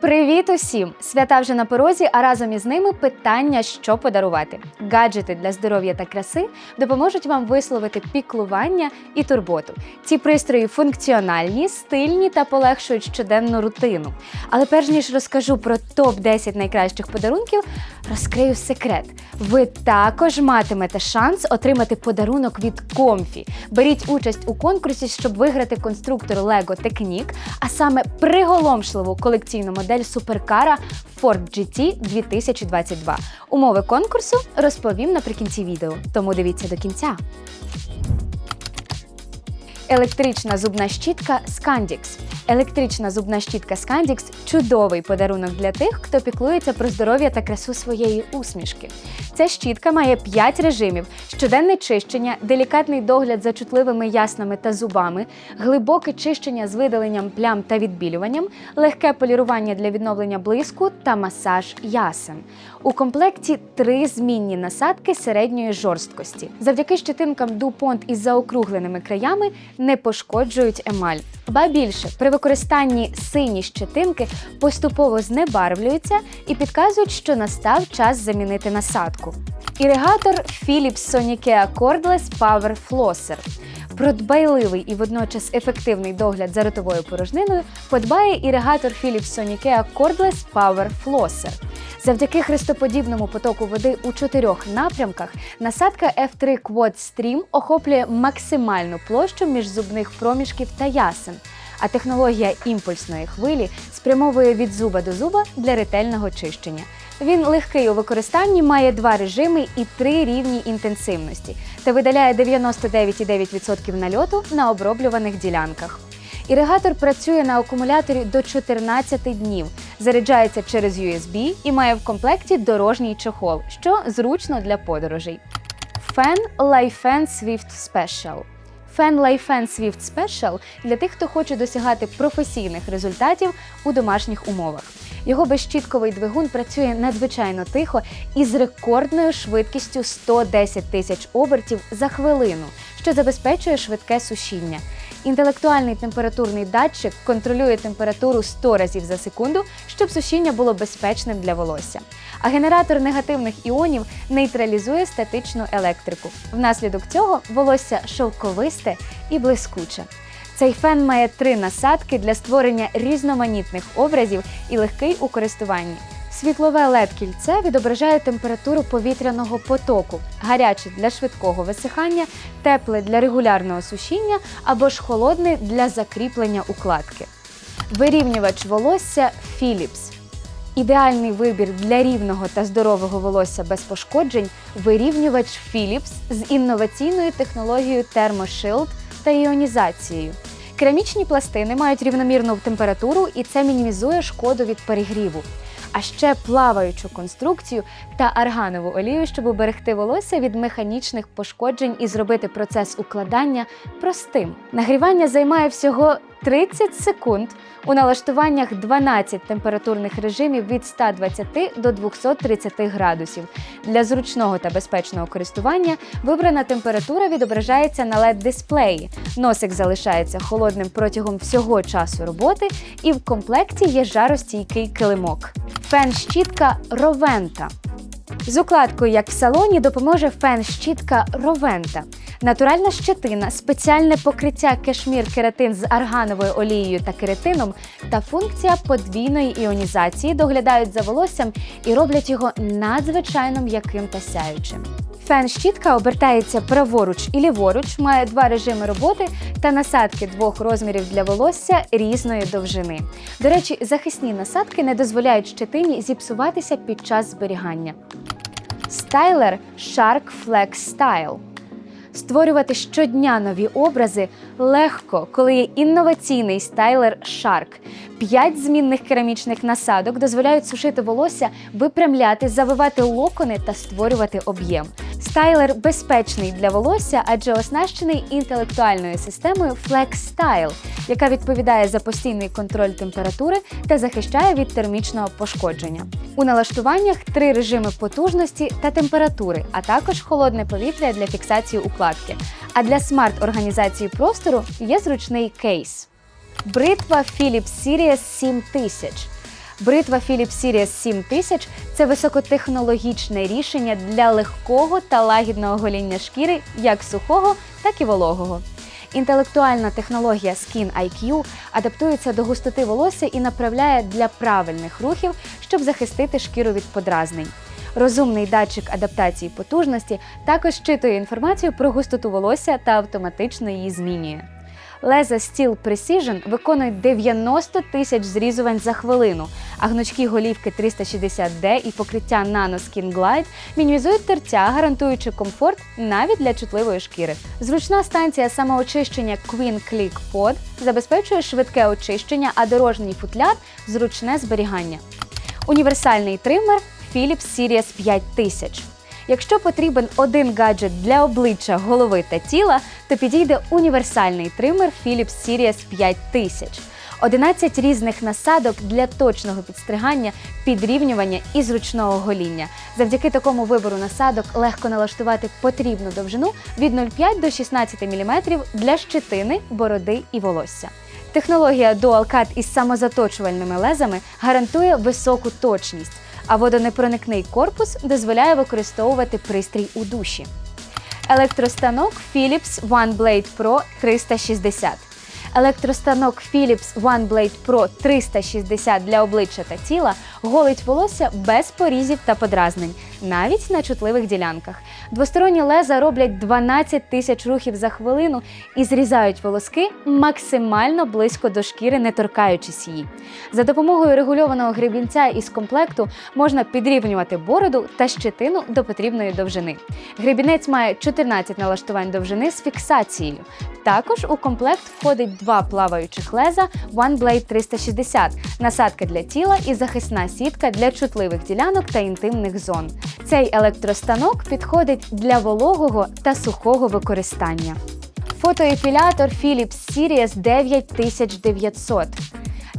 Привіт усім! Свята вже на порозі, а разом із ними питання, що подарувати. Гаджети для здоров'я та краси допоможуть вам висловити піклування і турботу. Ці пристрої функціональні, стильні та полегшують щоденну рутину. Але перш ніж розкажу про топ 10 найкращих подарунків, розкрию секрет. Ви також матимете шанс отримати подарунок від Комфі. Беріть участь у конкурсі, щоб виграти конструктор Lego Technic, а саме приголомшливу колекційну модель суперкара Ford GT 2022. Умови конкурсу розповім наприкінці відео, тому дивіться до кінця. Електрична зубна щітка Scandix. Електрична зубна щітка Scandix – чудовий подарунок для тих, хто піклується про здоров'я та красу своєї усмішки. Ця щітка має 5 режимів: щоденне чищення, делікатний догляд за чутливими яснами та зубами, глибоке чищення з видаленням плям та відбілюванням, легке полірування для відновлення блиску та масаж ясен. У комплекті три змінні насадки середньої жорсткості. Завдяки щетинкам DuPont із заокругленими краями не пошкоджують емаль. Ба більше, при використанні сині щетинки поступово знебарвлюються і підказують, що настав час замінити насадку. Іригатор Philips Sonicare Cordless Power Flosser. Про дбайливий і водночас ефективний догляд за ротовою порожниною подбає іригатор Philips Sonicare Cordless Power Flosser. Завдяки хрестоподібному потоку води у чотирьох напрямках насадка F3 Quad Stream охоплює максимальну площу між зубних проміжків та ясен. А технологія імпульсної хвилі спрямовує від зуба до зуба для ретельного чищення. Він легкий у використанні, має два режими і три рівні інтенсивності та видаляє 99,9% нальоту на оброблюваних ділянках. Іригатор працює на акумуляторі до 14 днів, заряджається через USB і має в комплекті дорожній чохол, що зручно для подорожей. Фен Lifan Swift Special. Фен Lifan Swift Special для тих, хто хоче досягати професійних результатів у домашніх умовах. Його безщітковий двигун працює надзвичайно тихо і з рекордною швидкістю 110 тисяч обертів за хвилину, що забезпечує швидке сушіння. Інтелектуальний температурний датчик контролює температуру 100 разів за секунду, щоб сушіння було безпечним для волосся. А генератор негативних іонів нейтралізує статичну електрику. Внаслідок цього волосся шовковисте і блискуче. Цей фен має три насадки для створення різноманітних образів і легкий у користуванні. Світлове led кільце відображає температуру повітряного потоку, гаряче для швидкого висихання, тепле для регулярного сушіння або ж холодне для закріплення укладки. Вирівнювач волосся Philips. Ідеальний вибір для рівного та здорового волосся без пошкоджень вирівнювач Philips з інноваційною технологією ThermoShield та іонізацією. Керамічні пластини мають рівномірну температуру і це мінімізує шкоду від перегріву. А ще плаваючу конструкцію та арганову олію, щоб уберегти волосся від механічних пошкоджень і зробити процес укладання простим. Нагрівання займає всього 30 секунд. У налаштуваннях 12 температурних режимів від 120 до 230 градусів. Для зручного та безпечного користування вибрана температура відображається на led дисплеї Носик залишається холодним протягом всього часу роботи, і в комплекті є жаростійкий килимок. Фен-щітка Ровента. З укладкою, як в салоні, допоможе фен-щітка Ровента. Натуральна щетина, спеціальне покриття кешмір кератин з аргановою олією та кератином та функція подвійної іонізації доглядають за волоссям і роблять його надзвичайно м'яким та сяючим. Фен-щітка обертається праворуч і ліворуч, має два режими роботи та насадки двох розмірів для волосся різної довжини. До речі, захисні насадки не дозволяють щетині зіпсуватися під час зберігання. Стайлер Shark Flex Style Створювати щодня нові образи легко, коли є інноваційний стайлер Shark. П'ять змінних керамічних насадок дозволяють сушити волосся, випрямляти, завивати локони та створювати об'єм. Стайлер безпечний для волосся, адже оснащений інтелектуальною системою Flex Style, яка відповідає за постійний контроль температури та захищає від термічного пошкодження. У налаштуваннях три режими потужності та температури, а також холодне повітря для фіксації укладки. А для смарт-організації простору є зручний кейс. Бритва Philips Sirius 7000. Бритва Philips Series 7000 – це високотехнологічне рішення для легкого та лагідного гоління шкіри як сухого, так і вологого. Інтелектуальна технологія Skin IQ адаптується до густоти волосся і направляє для правильних рухів, щоб захистити шкіру від подразнень. Розумний датчик адаптації потужності також щитує інформацію про густоту волосся та автоматично її змінює. Леза Steel Precision виконують 90 тисяч зрізувань за хвилину, а гнучкі голівки 360D і покриття Nano Skin Glide мінімізують тертя, гарантуючи комфорт навіть для чутливої шкіри. Зручна станція самоочищення Queen Click Pod забезпечує швидке очищення, а дорожній футляр зручне зберігання. Універсальний тример Philips Series 5000. Якщо потрібен один гаджет для обличчя, голови та тіла, то підійде універсальний тример Philips Series 5000. 11 різних насадок для точного підстригання, підрівнювання і зручного гоління. Завдяки такому вибору насадок легко налаштувати потрібну довжину від 0,5 до 16 мм для щетини, бороди і волосся. Технологія Dual Cut із самозаточувальними лезами гарантує високу точність, а водонепроникний корпус дозволяє використовувати пристрій у душі. Електростанок Philips OneBlade Pro 360. Електростанок Philips OneBlade Pro 360 для обличчя та тіла голить волосся без порізів та подразнень, навіть на чутливих ділянках. Двосторонні леза роблять 12 тисяч рухів за хвилину і зрізають волоски максимально близько до шкіри, не торкаючись її. За допомогою регульованого гребінця із комплекту можна підрівнювати бороду та щетину до потрібної довжини. Гребінець має 14 налаштувань довжини з фіксацією. Також у комплект входить два плаваючих леза OneBlade 360, насадка для тіла і захисна сітка для чутливих ділянок та інтимних зон. Цей електростанок підходить для вологого та сухого використання. Фотоепілятор Philips Series 9900.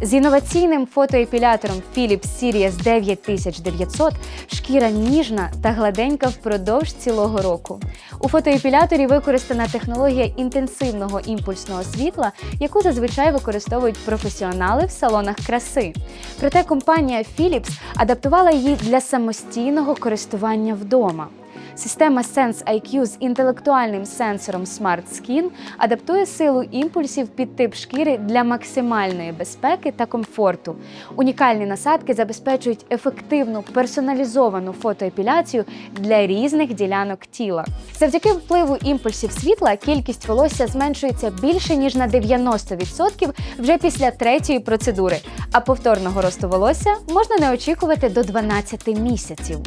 З інноваційним фотоепілятором Philips Series 9900 шкіра ніжна та гладенька впродовж цілого року. У фотоепіляторі використана технологія інтенсивного імпульсного світла, яку зазвичай використовують професіонали в салонах краси. Проте компанія Philips адаптувала її для самостійного користування вдома. Система Sense IQ з інтелектуальним сенсором Smart Skin адаптує силу імпульсів під тип шкіри для максимальної безпеки та комфорту. Унікальні насадки забезпечують ефективну персоналізовану фотоепіляцію для різних ділянок тіла. Завдяки впливу імпульсів світла кількість волосся зменшується більше ніж на 90% вже після третьої процедури, а повторного росту волосся можна не очікувати до 12 місяців.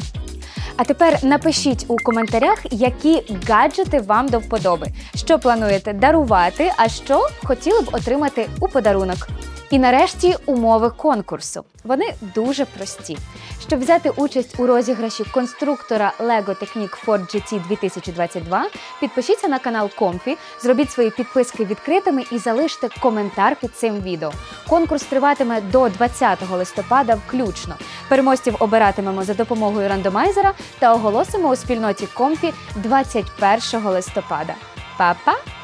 А тепер напишіть у коментарях, які гаджети вам до вподоби, що плануєте дарувати, а що хотіли б отримати у подарунок. І нарешті умови конкурсу. Вони дуже прості. Щоб взяти участь у розіграші конструктора LEGO Technic Ford GT 2022, підпишіться на канал Comfy, зробіть свої підписки відкритими і залиште коментар під цим відео. Конкурс триватиме до 20 листопада включно. Переможців обиратимемо за допомогою рандомайзера та оголосимо у спільноті Comfy 21 листопада. Па-па!